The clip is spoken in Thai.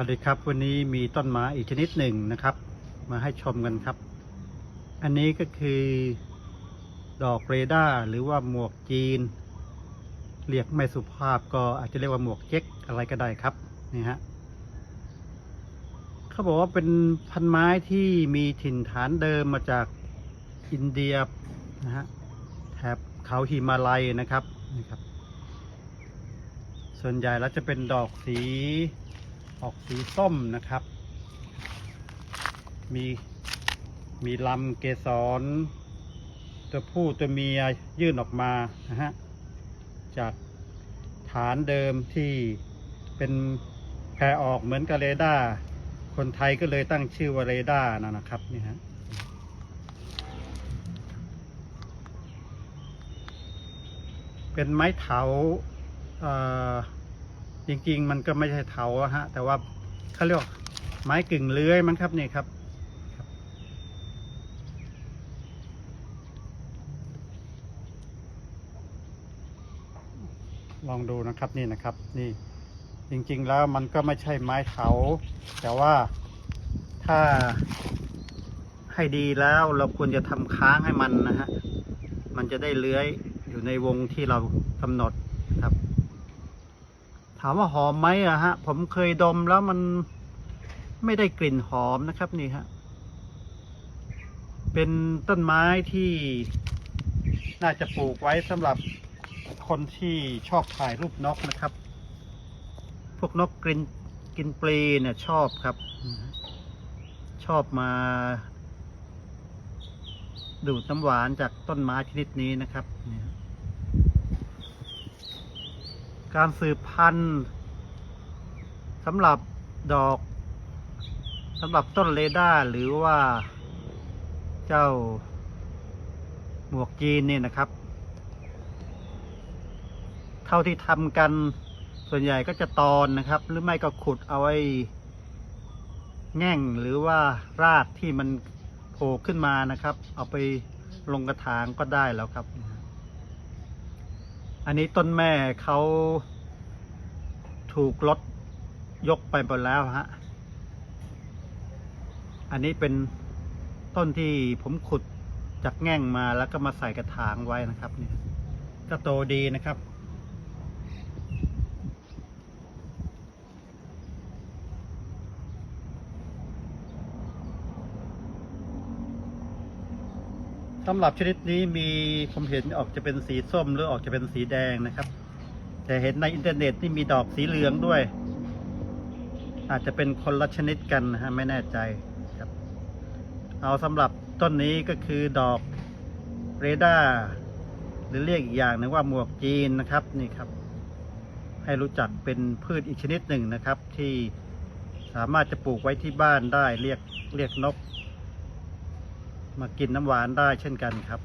วัสดีครับวันนี้มีต้นไม้อีกชนิดหนึ่งนะครับ มาให้ชมกันครับ อันนี้ก็คือดอกเรดาร์หรือว่าหมวกจีน เรียกไม่สุภาพก็อาจจะเรียกว่าหมวกเจ๊กอะไรก็ได้ครับนี่ฮะเขาบอกว่าเป็นพันไม้ที่มีถิ่นฐานเดิมมาจากอินเดียนะฮะแถบเขาหิมาลัยนะครับนี่ครับ ส่วนใหญ่แล้วจะเป็นดอกสี ออกสีส้มนะครับ มีมีลำเกสรตัวผู้ตัวเมียยื่นออกมานะฮะจากฐานเดิมที่เป็นแพรออกเหมือนกับเรดาร์คนไทยก็เลยตั้งชื่อว่าเรดาร์นะนะครับนี่ฮะเป็นไม้เถาเอ่อ จริง ๆ มันก็ไม่ใช่เถาฮะ แต่ว่าเขาเรียกไม้กึ่งเลื้อยมั้งครับนี่ครับครับ ลองดูนะครับนี่นะครับ นี่ จริง ๆ แล้วมันก็ไม่ใช่ไม้เถาแต่ว่าถ้าให้ดีแล้วเราควรจะทำค้างให้มันนะฮะ มันจะได้เลื้อยอยู่ในวงที่เรากำหนดครับ ถามว่าหอมไหมอะฮะ ผมเคยดมแล้วมันไม่ได้กลิ่นหอมนะครับนี่ฮะ เป็นต้นไม้ที่น่าจะปลูกไว้สำหรับคนที่ชอบถ่ายรูปนกนะครับ พวกนกกินกินปลีเนี่ยชอบครับ ชอบมา ดูดน้ำหวานจากต้นไม้ชนิดนี้นะครับเนี่ย การสืบพันธุ์สำหรับดอกสำหรับต้นเรด้าหรือว่าเจ้าหมวกจีนนี่นะครับ เท่าที่ทำกันส่วนใหญ่ก็จะตอนนะครับ หรือไม่ก็ขุดเอาไว้แง่งหรือว่ารากที่มันโผล่ขึ้นมานะครับ เอาไปลงกระถางก็ได้แล้วครับ อันนี้ต้นแม่เขาถูกรถยกไปหมดแล้วฮะ อันนี้เป็นต้นที่ผมขุดจากแง่งมาแล้วก็มาใส่กระถางไว้นะครับนี่ก็โตดีนะครับ สำหรับชนิดนี้มีผมเห็นออกจะเป็นสีส้มหรือออกจะเป็นสีแดงนะครับ แต่เห็นในอินเทอร์เน็ตนี่มีดอกสีเหลืองด้วย อาจจะเป็นคนละชนิดกันนะฮะไม่แน่ใจครับ เอาสำหรับต้นนี้ก็คือดอกเรดาร์หรือเรียกอีกอย่างนึงว่าหมวกจีนนะครับนี่ครับ ให้รู้จักเป็นพืชอีกชนิดหนึ่งนะครับ ที่สามารถจะปลูกไว้ที่บ้านได้เรียกเรียกนก มากินน้ำหวานได้เช่นกันครับ